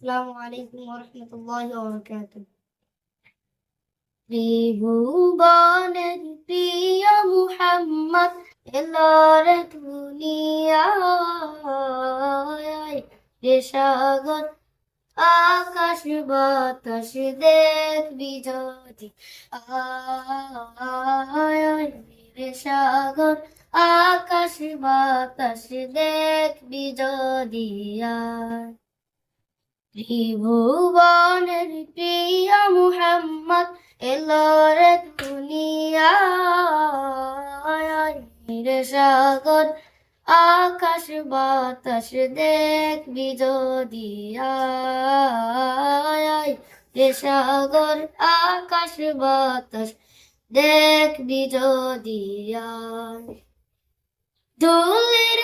আসসালামু আলাইকুম ওরহমতুল্লাহি ওয়াবারাকাতুহু ত্রিভুবনের প্রিয় মুহাম্মদ এলরে দুনিয়ায়। আকাশ, বাতাস দেখবি যদি আয়, রে সাগর, আকাশ, বাতাস দেখবি যদি আয় ত্রিভুবনের প্রিয় মুহাম্মদ এলরে দুনিয়ায়। রে সাগর, আকাশ, বাতাস যদি রে সাগর, আকাশ, বাতাস দেখবি যদি আয় ধুলির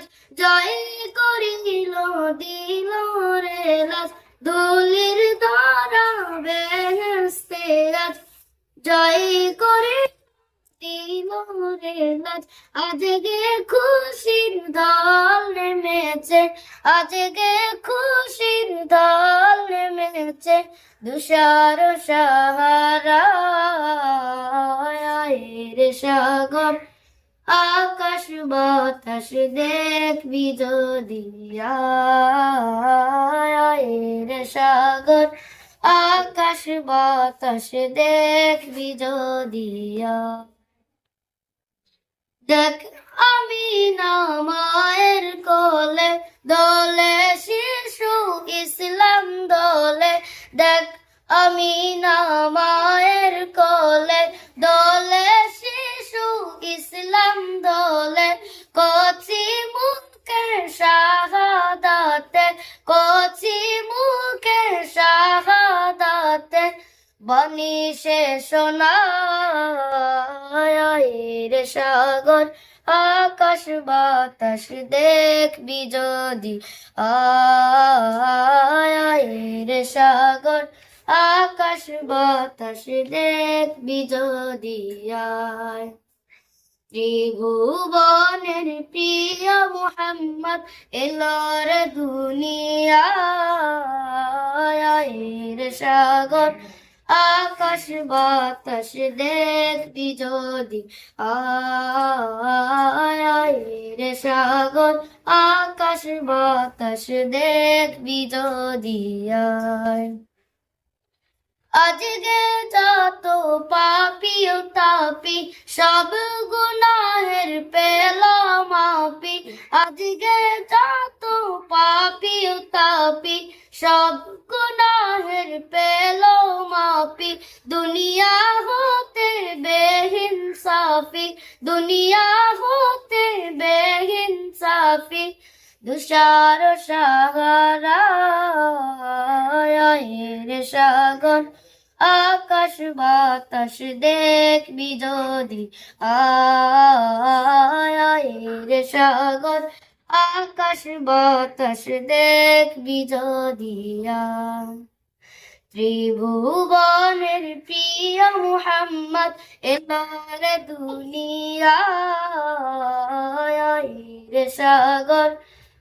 আজ জয় করিল, দিল রে লাজ ধুলির ধারা বেসতে আজ জয় করে দিল রে লাজ আজকে খুশির দল নেমেছে আজকে খুশির দল নেমেছে, দুষার সাহারা রে সাগর। আকাশ বাতাস দেখবি যদি রে সাগর। আকাশ বাতাস দেখবি যদি দেখ আমি না মায়ের কোলে দলে শিশু দলে কচি মুখে শাহাদাতে, কচি মুখে শাহাদাতে বনি সে রে সাগর, আকাশ বাতাস দেখবি যদি রে সাগর, আকাশ বাতাস দেখবি যদি, আয়। ত্রিভুবনের প্রিয় মোহাম্মদ এলর দুনিয়ায় রে সাগর। আকাশ বাতাস দেখবি যদি আয় রে সাগর। আকাশ বাতাস দেখবি যদি আয়। আজকে যত পাপি ও তাপি, সব গুনাহের পেলা মাপি। আজকে যত পাপি ও তাপি, সব গুনাহের পেল মাপি। দুনিয়া হতে বেহিনসাফি দুনিয়া হতে বেহিনসাফি দুষার সাগরা সাগর। আকাশ বাতাস দেখবি যদি আয় রে সাগর। আকাশ বাতাস দেখবি যদি ত্রিভুবনের প্রিয় মুহাম্মদ, এবার দুনিয়ায় রে সাগর।